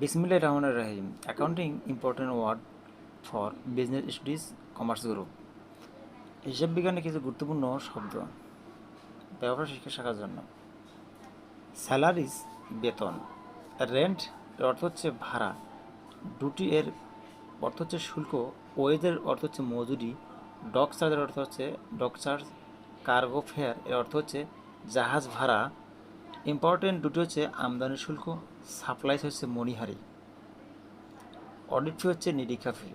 বিসমিল্লাহ রহমান রাহিম। Accounting important word for business studies commerce group হিসাব বিজ্ঞানে কিছু গুরুত্বপূর্ণ শব্দ। ব্যবসা শিক্ষা শাখার জন্য। স্যালারিজ বেতন। রেন্ট এর অর্থ হচ্ছে ভাড়া। ডুটি এর অর্থ হচ্ছে শুল্ক। ওয়েজের অর্থ হচ্ছে মজুরি। ডক চার্জের অর্থ হচ্ছে ডক চার্জ কার্গো ফেয়ার এর অর্থ হচ্ছে জাহাজ ভাড়া। ইম্পর্টেন্ট দুটি হচ্ছে আমদানি শুল্ক সাপ্লাইস হচ্ছে মণিহারি। অডিট ফি হচ্ছে নিরীক্ষা ফি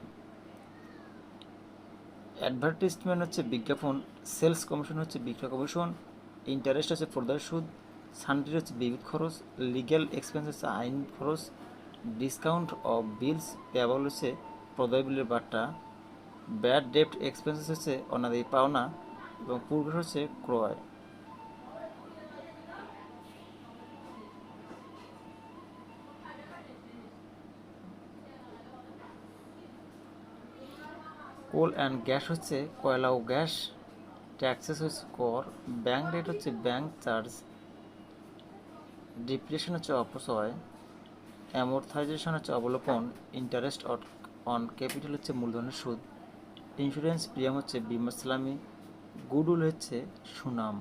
অ্যাডভার্টিজমেন্ট হচ্ছে বিজ্ঞাপন সেলস কমিশন হচ্ছে বিক্রয় কমিশন ইন্টারেস্ট হচ্ছে প্রদায় সুদ সানটির হচ্ছে বিবিধ খরচ লিগ্যাল এক্সপেন্স হচ্ছে আইন খরচ ডিসকাউন্ট অফ বিলস পেয়াবল হচ্ছে প্রদয় বিলের বার্তা ব্যাড ডেপ্ট এক্সপেন্সেস হচ্ছে অনাদি পাওনা এবং পূর্বের হচ্ছে ক্রয়। কোল অ্যান্ড গ্যাস হচ্ছে কয়লা ও গ্যাস ট্যাক্সেস হচ্ছে কর ব্যাংক রেট হচ্ছে ব্যাংক চার্জ ডিপ্রেশন হচ্ছে অপচয় অ্যামোর্থাইজেশন হচ্ছে অবলোপন ইন্টারেস্ট অন ক্যাপিটাল হচ্ছে মূলধনের সুদ ইন্স্যুরেন্স প্রিমিয়াম হচ্ছে বিমা সালামি গুডউইল হচ্ছে সুনাম।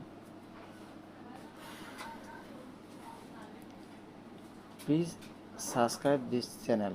Please subscribe this channel